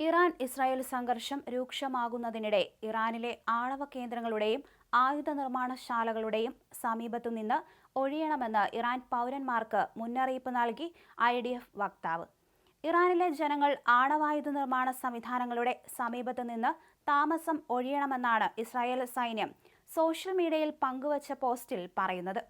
Iran Israel സംഘർഷം രൂക്ഷമാകുന്നതിനിടെ ഇറാനിലെ ആണവ കേന്ദ്രങ്ങളുടെയും ആയുധ നിർമ്മാണശാലകളുടെയും സമീപത്തുനിന്ന് ഒഴിയണമെന്ന് ഇറാൻ പൗരന്മാർക്ക് മുന്നറിയിപ്പ് നൽകി ഐ ഡി എഫ് വക്താവ്. ഇറാനിലെ ജനങ്ങൾ ആണവായുധ നിർമ്മാണ സംവിധാനങ്ങളുടെ സമീപത്ത് നിന്ന് താമസം ഒഴിയണമെന്നാണ് ഇസ്രായേൽ സൈന്യം സോഷ്യൽ മീഡിയയിൽ പങ്കുവച്ച പോസ്റ്റിൽ പറയുന്നത്.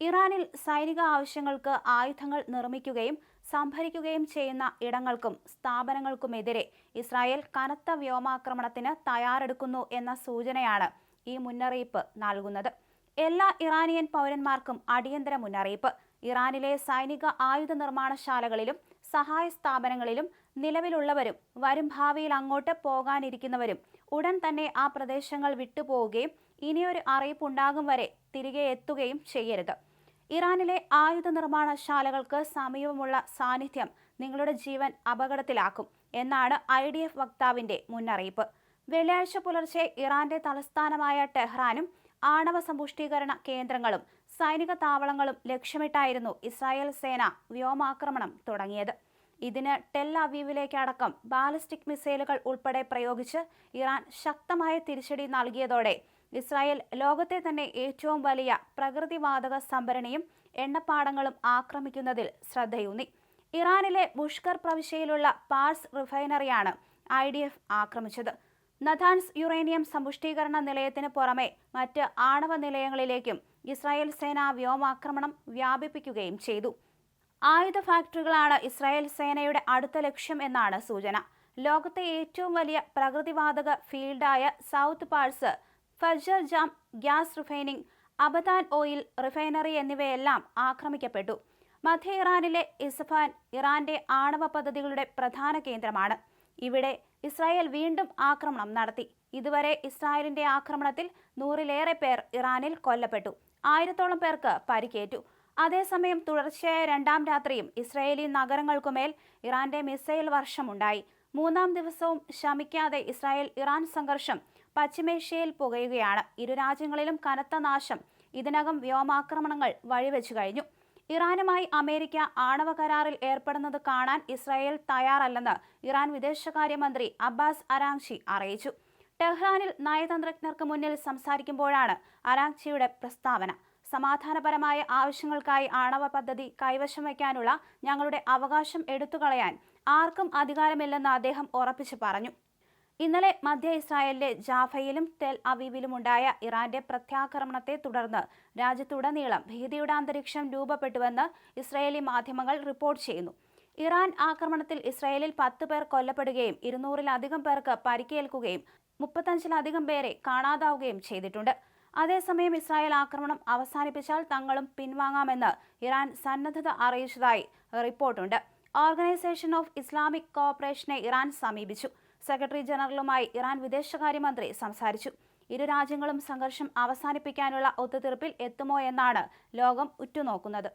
ഇറാനിൽ സൈനിക ആവശ്യങ്ങൾക്ക് ആയുധങ്ങൾ നിർമ്മിക്കുകയും സംഭരിക്കുകയും ചെയ്യുന്ന ഇടങ്ങൾക്കും സ്ഥാപനങ്ങൾക്കുമെതിരെ ഇസ്രായേൽ കനത്ത വ്യോമാക്രമണത്തിന് തയ്യാറെടുക്കുന്നു എന്ന സൂചനയാണ് ഈ മുന്നറിയിപ്പ് നൽകുന്നത്. എല്ലാ ഇറാനിയൻ പൗരന്മാർക്കും അടിയന്തര മുന്നറിയിപ്പ്. ഇറാനിലെ സൈനിക ആയുധ നിർമ്മാണശാലകളിലും സഹായ സ്ഥാപനങ്ങളിലും നിലവിലുള്ളവരും വരും ഭാവിയിൽ അങ്ങോട്ട് പോകാനിരിക്കുന്നവരും ഉടൻ തന്നെ ആ പ്രദേശങ്ങൾ വിട്ടുപോവുകയും ഇനിയൊരു അറിയിപ്പുണ്ടാകും വരെ തിരികെ എത്തുകയും ചെയ്യരുത്. ഇറാനിലെ ആയുധ നിർമ്മാണശാലകൾക്ക് സമീപമുള്ള സാന്നിധ്യം നിങ്ങളുടെ ജീവൻ അപകടത്തിലാക്കും എന്നാണ് ഐ ഡി എഫ് വക്താവിന്റെ മുന്നറിയിപ്പ്. വെള്ളിയാഴ്ച പുലർച്ചെ ഇറാന്റെ തലസ്ഥാനമായ ടെഹ്റാനും ആണവ സമ്പുഷ്ടീകരണ കേന്ദ്രങ്ങളും സൈനിക താവളങ്ങളും ലക്ഷ്യമിട്ടായിരുന്നു ഇസ്രായേൽ സേന വ്യോമാക്രമണം തുടങ്ങിയത്. ഇതിന് ടെൽ അവീവിലേക്കടക്കം ബാലിസ്റ്റിക് മിസൈലുകൾ ഉൾപ്പെടെ പ്രയോഗിച്ച് ഇറാൻ ശക്തമായ തിരിച്ചടി നൽകിയതോടെ ഇസ്രായേൽ ലോകത്തെ തന്നെ ഏറ്റവും വലിയ പ്രകൃതിവാതക സംഭരണിയും എണ്ണപ്പാടങ്ങളും ആക്രമിക്കുന്നതിൽ ശ്രദ്ധയൂന്നി. ഇറാനിലെ ബുഷ്കർ പ്രവിശ്യയിലുള്ള പാർസ് റിഫൈനറിയാണ് ഐ ഡി എഫ് ആക്രമിച്ചത്. നഥാൻസ് യുറേനിയം സമ്പുഷ്ടീകരണ നിലയത്തിന് പുറമെ മറ്റ് ആണവ നിലയങ്ങളിലേക്കും ഇസ്രായേൽ സേന വ്യോമാക്രമണം വ്യാപിപ്പിക്കുകയും ചെയ്തു. ആയുധ ഫാക്ടറികളാണ് ഇസ്രായേൽ സേനയുടെ അടുത്ത ലക്ഷ്യം എന്നാണ് സൂചന. ലോകത്തെ ഏറ്റവും വലിയ പ്രകൃതിവാതക ഫീൽഡായ South Pars Fajr Jam gas refining Abadan oil refinery എന്നിവയെല്ലാം ആക്രമിക്കപ്പെട്ടു. മധ്യ ഇറാനിലെ ഇസ്ഫാൻ ഇറാന്റെ ആണവ പദ്ധതികളുടെ പ്രധാന കേന്ദ്രമാണ്. ഇവിടെ ഇസ്രായേൽ വീണ്ടും ആക്രമണം നടത്തി. ഇതുവരെ ഇസ്രായേലിന്റെ ആക്രമണത്തിൽ നൂറിലേറെ പേർ ഇറാനിൽ കൊല്ലപ്പെട്ടു. ആയിരത്തോളം പേർക്ക് പരിക്കേറ്റു. അതേസമയം തുടർച്ചയായ രണ്ടാം രാത്രിയും ഇസ്രായേലി നഗരങ്ങൾക്കുമേൽ ഇറാന്റെ മിസൈൽ വർഷമുണ്ടായി. മൂന്നാം ദിവസവും ശമിക്കാതെ ഇസ്രായേൽ ഇറാൻ സംഘർഷം പശ്ചിമേഷ്യയിൽ പുകയുകയാണ്. ഇരു രാജ്യങ്ങളിലും കനത്ത നാശം. ഇതിനകം വ്യോമാക്രമണങ്ങൾ വഴിവെച്ചു കഴിഞ്ഞു. ഇറാനുമായി അമേരിക്ക ആണവ കരാറിൽ ഏർപ്പെടുന്നത് കാണാൻ ഇസ്രായേൽ തയ്യാറല്ലെന്ന് ഇറാൻ വിദേശകാര്യമന്ത്രി അബ്ബാസ് അരാങ്ഷി അറിയിച്ചു. ടെഹ്റാനിൽ നയതന്ത്രജ്ഞർക്ക് മുന്നിൽ സംസാരിക്കുമ്പോഴാണ് അരാങ്ഷിയുടെ പ്രസ്താവന. സമാധാനപരമായ ആവശ്യങ്ങൾക്കായി ആണവ പദ്ധതി കൈവശം വയ്ക്കാനുള്ള ഞങ്ങളുടെ അവകാശം എടുത്തുകളയാൻ ആർക്കും അധികാരമില്ലെന്ന് അദ്ദേഹം ഉറപ്പിച്ചു പറഞ്ഞു. ഇന്നലെ മധ്യ ഇസ്രായേലിലെ ജാഫയിലും ടെൽ അവീവിലുമുണ്ടായ ഇറാന്റെ പ്രത്യാക്രമണത്തെ തുടർന്ന് രാജ്യത്തുടനീളം ഭീതിയുടെ അന്തരീക്ഷം രൂപപ്പെട്ടുവെന്ന് ഇസ്രായേലി മാധ്യമങ്ങൾ റിപ്പോർട്ട് ചെയ്യുന്നു. ഇറാൻ ആക്രമണത്തിൽ ഇസ്രായേലിൽ പത്ത് പേർ കൊല്ലപ്പെടുകയും ഇരുന്നൂറിലധികം പേർക്ക് പരിക്കേൽക്കുകയും മുപ്പത്തഞ്ചിലധികം പേരെ കാണാതാവുകയും ചെയ്തിട്ടുണ്ട്. അതേസമയം ഇസ്രായേൽ ആക്രമണം അവസാനിപ്പിച്ചാൽ തങ്ങളും പിൻവാങ്ങാമെന്ന് ഇറാൻ സന്നദ്ധത അറിയിച്ചതായി റിപ്പോർട്ടുണ്ട്. ഓർഗനൈസേഷൻ ഓഫ് ഇസ്ലാമിക് കോപ്പറേഷനെ ഇറാൻ സമീപിച്ചു. സെക്രട്ടറി ജനറലുമായി ഇറാൻ വിദേശകാര്യമന്ത്രി സംസാരിച്ചു. ഇരു രാജ്യങ്ങളും സംഘർഷം അവസാനിപ്പിക്കാനുള്ള ഒത്തുതീർപ്പിൽ എത്തുമോ എന്നാണ് ലോകം ഉറ്റുനോക്കുന്നത്.